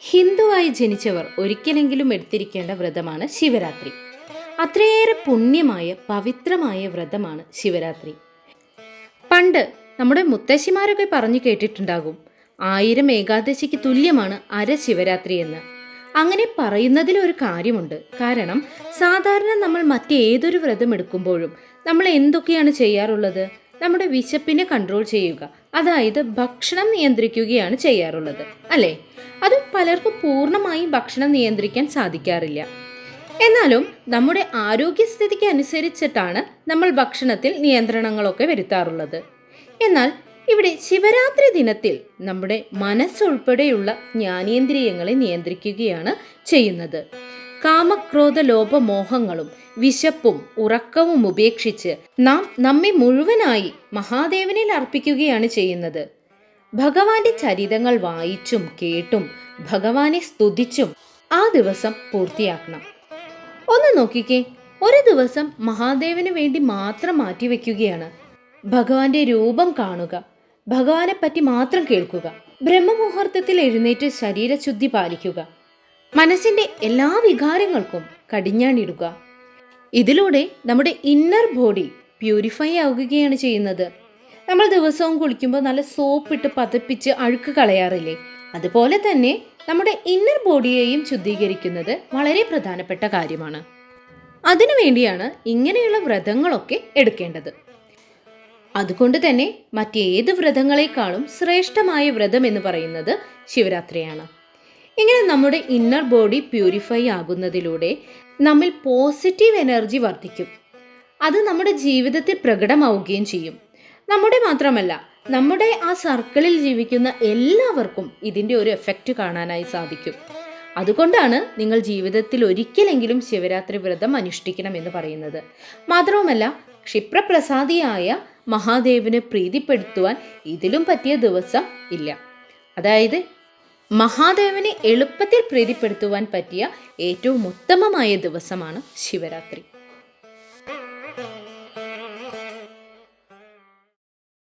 ഹിന്ദുവായി ജനിച്ചവർ ഒരിക്കലെങ്കിലും എടുത്തിരിക്കേണ്ട വ്രതമാണ് ശിവരാത്രി. അത്രയേറെ പുണ്യമായ പവിത്രമായ വ്രതമാണ് ശിവരാത്രി. പണ്ട് നമ്മുടെ മുത്തശ്ശിമാരൊക്കെ പറഞ്ഞു കേട്ടിട്ടുണ്ടാകും ആയിരം ഏകാദശിക്ക് തുല്യമാണ് അര ശിവരാത്രി എന്ന്. അങ്ങനെ പറയുന്നതിൽ ഒരു കാര്യമുണ്ട്. കാരണം സാധാരണ നമ്മൾ മറ്റേതൊരു വ്രതം എടുക്കുമ്പോഴും നമ്മൾ എന്തൊക്കെയാണ് ചെയ്യാറുള്ളത്? നമ്മുടെ വിശപ്പിനെ കൺട്രോൾ ചെയ്യുക അതായത് ഭക്ഷണം നിയന്ത്രിക്കുകയാണ് ചെയ്യാറുള്ളത് അല്ലേ? അത് പലർക്കും പൂർണമായും ഭക്ഷണം നിയന്ത്രിക്കാൻ സാധിക്കാറില്ല. എന്നാലും നമ്മുടെ ആരോഗ്യസ്ഥിതിക്ക് അനുസരിച്ചിട്ടാണ് നമ്മൾ ഭക്ഷണത്തിൽ നിയന്ത്രണങ്ങളൊക്കെ വരുത്താറുള്ളത്. എന്നാൽ ഇവിടെ ശിവരാത്രി ദിനത്തിൽ നമ്മുടെ മനസ്സുൾപ്പെടെയുള്ള ജ്ഞാനേന്ദ്രിയങ്ങളെ നിയന്ത്രിക്കുകയാണ് ചെയ്യുന്നത്. കാമക്രോധ ലോപമോഹങ്ങളും വിശപ്പും ഉറക്കവും ഉപേക്ഷിച്ച് നാം നമ്മെ മുഴുവനായി മഹാദേവനിൽ അർപ്പിക്കുകയാണ് ചെയ്യുന്നത്. ഭഗവാന്റെ ചരിതങ്ങൾ വായിച്ചും കേട്ടും ഭഗവാനെ സ്തുതിച്ചും ആ ദിവസം പൂർത്തിയാക്കണം. ഒന്ന് നോക്കിക്കേ ഒരു ദിവസം മഹാദേവന് വേണ്ടി മാത്രം മാറ്റിവെക്കുകയാണ്. ഭഗവാന്റെ രൂപം കാണുക ഭഗവാനെ പറ്റി മാത്രം കേൾക്കുക ബ്രഹ്മമുഹൂർത്തത്തിൽ എഴുന്നേറ്റ് ശരീരശുദ്ധി പാലിക്കുക മനസ്സിന്റെ എല്ലാ വികാരങ്ങൾക്കും കടിഞ്ഞാണിടുക. ഇതിലൂടെ നമ്മുടെ ഇന്നർ ബോഡി പ്യൂരിഫൈ ആവുകയാണ് ചെയ്യുന്നത്. നമ്മൾ ദിവസവും കുളിക്കുമ്പോൾ നല്ല സോപ്പിട്ട് പതപ്പിച്ച് അഴുക്ക് കളയാറില്ലേ? അതുപോലെ തന്നെ നമ്മുടെ ഇന്നർ ബോഡിയെയും ശുദ്ധീകരിക്കുന്നത് വളരെ പ്രധാനപ്പെട്ട കാര്യമാണ്. അതിനുവേണ്ടിയാണ് ഇങ്ങനെയുള്ള വ്രതങ്ങളൊക്കെ എടുക്കേണ്ടത്. അതുകൊണ്ട് തന്നെ മറ്റേത് വ്രതങ്ങളെക്കാളും ശ്രേഷ്ഠമായ വ്രതം എന്ന് പറയുന്നത് ശിവരാത്രിയാണ്. ഇങ്ങനെ നമ്മുടെ ഇന്നർ ബോഡി പ്യൂരിഫൈ ആകുന്നതിലൂടെ നമ്മിൽ പോസിറ്റീവ് എനർജി വർദ്ധിക്കും. അത് നമ്മുടെ ജീവിതത്തിൽ പ്രകടമാവുകയും ചെയ്യും. നമ്മുടെ മാത്രമല്ല നമ്മുടെ ആ സർക്കിളിൽ ജീവിക്കുന്ന എല്ലാവർക്കും ഇതിന്റെ ഒരു എഫക്റ്റ് കാണാനായി സാധിക്കും. അതുകൊണ്ടാണ് നിങ്ങൾ ജീവിതത്തിൽ ഒരിക്കലെങ്കിലും ശിവരാത്രി വ്രതം അനുഷ്ഠിക്കണം എന്ന് പറയുന്നത്. മാത്രവുമല്ല ക്ഷിപ്രപ്രസാദിയായ മഹാദേവിനെ പ്രീതിപ്പെടുത്തുവാൻ ഇതിലും പറ്റിയ ദിവസം ഇല്ല. അതായത് മഹാദേവനെ എളുപ്പത്തിൽ പ്രീതിപ്പെടുത്തുവാൻ പറ്റിയ ഏറ്റവും ഉത്തമമായ ദിവസമാണ് ശിവരാത്രി.